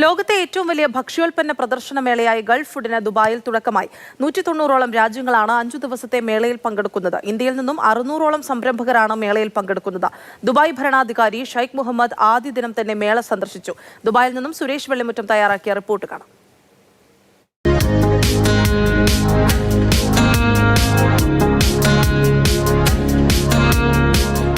ലോകത്തെ ഏറ്റവും വലിയ ഭക്ഷ്യോൽപ്പന്ന പ്രദർശനമേളയായ ഗൾഫ് ഫുഡിന് ദുബായിൽ തുടക്കമായി. നൂറ്റി തൊണ്ണൂറോളം രാജ്യങ്ങളാണ് അഞ്ചു ദിവസത്തെ മേളയിൽ പങ്കെടുക്കുന്നത്. ഇന്ത്യയിൽ നിന്നും അറുന്നൂറോളം സംരംഭകരാണ് മേളയിൽ പങ്കെടുക്കുന്നത്. ദുബായ് ഭരണാധികാരി ഷെയ്ഖ് മുഹമ്മദ് ആദ്യ ദിനം തന്നെ മേള സന്ദർശിച്ചു. ദുബായിൽ നിന്നും സുരേഷ് വെള്ളിമുറ്റം തയ്യാറാക്കിയ റിപ്പോർട്ട് കാണാം.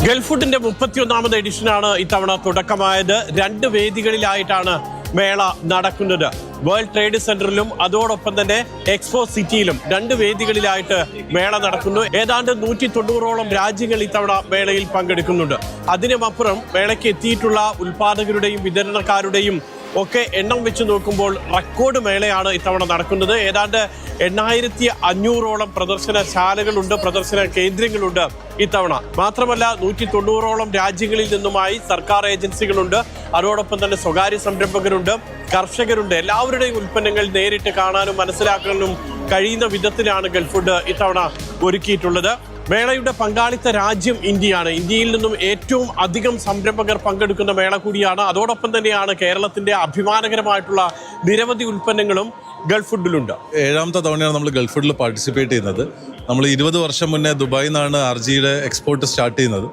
ഗൾഫ് ഫുഡിന്റെ മുപ്പത്തിയൊന്നാമത് എഡിഷനാണ് ഇത്തവണ തുടക്കമായത്. രണ്ട് വേദികളിലായിട്ടാണ് മേള നടക്കുന്നത്. വേൾഡ് ട്രേഡ് സെന്ററിലും അതോടൊപ്പം തന്നെ എക്സ്പോ സിറ്റിയിലും രണ്ട് വേദികളിലായിട്ട് മേള നടക്കുന്നു. ഏതാണ്ട് നൂറ്റി തൊണ്ണൂറോളം രാജ്യങ്ങൾ ഇത്തവണ മേളയിൽ പങ്കെടുക്കുന്നുണ്ട്. അതിനുമപ്പുറം മേളയ്ക്ക് എത്തിയിട്ടുള്ള ഉൽപാദകരുടെയും വിതരണക്കാരുടെയും ഒക്കെ എണ്ണം വെച്ച് നോക്കുമ്പോൾ റെക്കോർഡ് മേളയാണ് ഇത്തവണ നടക്കുന്നത്. ഏതാണ്ട് എണ്ണായിരത്തി അഞ്ഞൂറോളം പ്രദർശനശാലകളുണ്ട് പ്രദർശന കേന്ദ്രങ്ങളുണ്ട് ഇത്തവണ. മാത്രമല്ല നൂറ്റി തൊണ്ണൂറോളം രാജ്യങ്ങളിൽ നിന്നുമായി സർക്കാർ ഏജൻസികളുണ്ട്. അതോടൊപ്പം തന്നെ സ്വകാര്യ സംരംഭകരുണ്ട് കർഷകരുണ്ട്. എല്ലാവരുടെയും ഉൽപ്പന്നങ്ങൾ നേരിട്ട് കാണാനും മനസ്സിലാക്കാനും കഴിയുന്ന വിധത്തിലാണ് ഗൾഫുഡ് ഫുഡ് ഇത്തവണ ഒരുക്കിയിട്ടുള്ളത്. മേളയുടെ പങ്കാളിത്ത രാജ്യം ഇന്ത്യയാണ്. ഇന്ത്യയിൽ നിന്നും ഏറ്റവും അധികം സംരംഭകർ പങ്കെടുക്കുന്ന മേള കൂടിയാണ്. അതോടൊപ്പം തന്നെയാണ് കേരളത്തിന്റെ അഭിമാനകരമായിട്ടുള്ള നിരവധി ഉൽപ്പന്നങ്ങളും ഗൾഫ് ഫുഡിലുണ്ട്. ഏഴാമത്തെ തവണയാണ് നമ്മൾ ഗൾഫ് ഫുഡിൽ പാർട്ടിസിപ്പേറ്റ് ചെയ്യുന്നത്. നമ്മൾ ഇരുപത് വർഷം മുന്നേ ദുബായിൽ നിന്നാണ് ആർ ജിയുടെ എക്സ്പോർട്ട് സ്റ്റാർട്ട് ചെയ്യുന്നത്.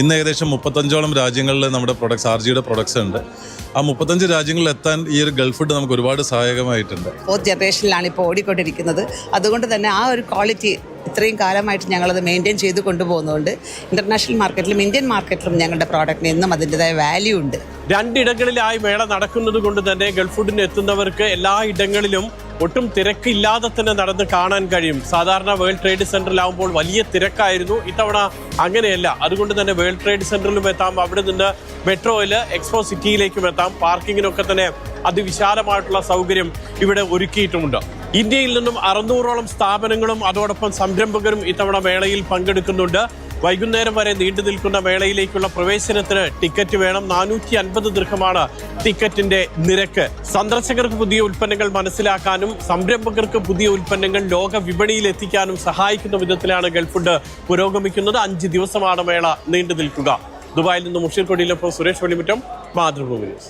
ഇന്ന് ഏകദേശം മുപ്പത്തഞ്ചോളം രാജ്യങ്ങളിൽ നമ്മുടെ പ്രൊഡക്ട്സ് ആർ ജിയുടെ പ്രൊഡക്ട്സ് ഉണ്ട്. ആ മുപ്പത്തഞ്ച് രാജ്യങ്ങളിൽ എത്താൻ ഈ ഒരു ഗൾഫ് ഫുഡ് നമുക്ക് ഒരുപാട് സഹായകമായിട്ടുണ്ട്. ഫോർത്ത് ജനറേഷനിലാണ് ഇപ്പോൾ ഓടിക്കൊണ്ടിരിക്കുന്നത്. അതുകൊണ്ട് തന്നെ ആ ഒരു ക്വാളിറ്റി ഇത്രയും കാലമായിട്ട് ഞങ്ങളത് മെയിന്റെയിൻ ചെയ്ത് കൊണ്ടുപോകുന്നതുകൊണ്ട് ഇന്റർനാഷണൽ മാർക്കറ്റിലും ഇന്ത്യൻ മാർക്കറ്റിലും ഞങ്ങളുടെ പ്രോഡക്റ്റിന് എന്നും അതിന്റെതായ വാല്യൂ ഉണ്ട്. രണ്ടിടങ്ങളിലായി മേള നടക്കുന്നത് കൊണ്ട് തന്നെ ഗൾഫ് എത്തുന്നവർക്ക് എല്ലാ ഇടങ്ങളിലും ഒട്ടും തിരക്കില്ലാതെ തന്നെ നടന്ന് കാണാൻ കഴിയും. സാധാരണ വേൾഡ് ട്രേഡ് സെന്ററിലാവുമ്പോൾ വലിയ തിരക്കായിരുന്നു. ഇത്തവണ അങ്ങനെയല്ല. അതുകൊണ്ട് തന്നെ വേൾഡ് ട്രേഡ് സെന്ററിലും എത്താം. അവിടെ നിന്ന് മെട്രോയിൽ എക്സ്പോ സിറ്റിയിലേക്കും എത്താം. പാർക്കിങ്ങിനൊക്കെ തന്നെ അതിവിശാലമായിട്ടുള്ള സൗകര്യം ഇവിടെ ഒരുക്കിയിട്ടുമുണ്ട്. ഇന്ത്യയിൽ നിന്നും അറുന്നൂറോളം സ്ഥാപനങ്ങളും അതോടൊപ്പം സംരംഭകരും ഇത്തവണ മേളയിൽ പങ്കെടുക്കുന്നുണ്ട്. വൈകുന്നേരം വരെ നീണ്ടു നിൽക്കുന്ന മേളയിലേക്കുള്ള പ്രവേശനത്തിന് ടിക്കറ്റ് വേണം. നാനൂറ്റി അൻപത് ദൃഹമാണ് ടിക്കറ്റിന്റെ നിരക്ക്. സന്ദർശകർക്ക് പുതിയ ഉൽപ്പന്നങ്ങൾ മനസ്സിലാക്കാനും സംരംഭകർക്ക് പുതിയ ഉൽപ്പന്നങ്ങൾ ലോക വിപണിയിൽ എത്തിക്കാനും സഹായിക്കുന്ന വിധത്തിലാണ് ഗൾഫ് ഫുഡ് പുരോഗമിക്കുന്നത്. അഞ്ച് ദിവസമാണ് മേള നീണ്ടു നിൽക്കുക. ദുബായിൽ നിന്ന് മുഷീർ കൊടിയിലൊപ്പം സുരേഷ് വെളിമുറ്റം മാതൃഭൂമി ന്യൂസ്.